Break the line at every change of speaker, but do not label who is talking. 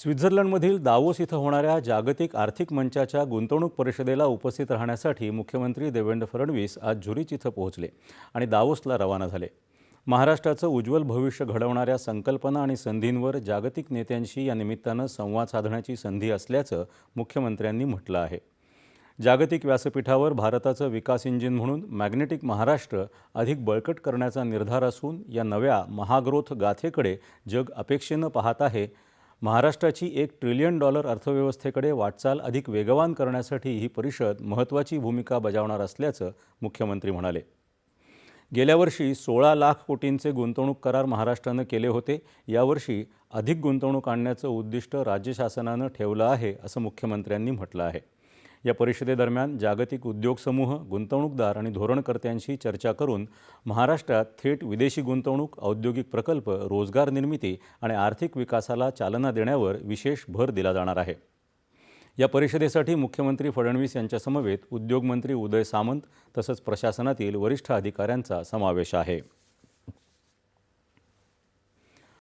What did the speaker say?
स्वित्झर्लंडमधील दावोस इथं होणाऱ्या जागतिक आर्थिक मंचाच्या गुंतवणूक परिषदेला उपस्थित राहण्यासाठी मुख्यमंत्री देवेंद्र फडणवीस आज झुरीच इथं पोहोचले आणि दावोसला रवाना झाले. महाराष्ट्राचं उज्ज्वल भविष्य घडवणाऱ्या संकल्पना आणि संधींवर जागतिक नेत्यांशी या निमित्तानं संवाद साधण्याची संधी असल्याचं मुख्यमंत्र्यांनी म्हटलं आहे. जागतिक व्यासपीठावर भारताचं विकास इंजिन म्हणून मॅग्नेटिक महाराष्ट्र अधिक बळकट करण्याचा निर्धार असून या नव्या महाग्रोथ गाथेकडे जग अपेक्षेनं पाहत आहे महाराष्ट्राची एक ट्रिलियन डॉलर अर्थव्यवस्थेकडे वाटचाल अधिक वेगवान करण्यासाठी ही परिषद महत्त्वाची भूमिका बजावणार असल्याचं मुख्यमंत्री म्हणाले. गेल्या वर्षी सोळा लाख कोटींचे गुंतवणूक करार महाराष्ट्रानं केले होते. यावर्षी अधिक गुंतवणूक आणण्याचं उद्दिष्ट राज्य शासनानं ठेवलं आहे असं मुख्यमंत्र्यांनी म्हटलं आहे. या परिषदेदरम्यान जागतिक उद्योग समूह गुंतवणूकदार आणि धोरणकर्त्यांशी चर्चा करून महाराष्ट्रात थेट विदेशी गुंतवणूक औद्योगिक प्रकल्प रोजगार निर्मिती आणि आर्थिक विकासाला चालना देण्यावर विशेष भर दिला जाणार आहे. या परिषदेसाठी मुख्यमंत्री फडणवीस यांच्यासमवेत उद्योगमंत्री उदय सामंत तसंच प्रशासनातील वरिष्ठ अधिकाऱ्यांचा समावेश आहे.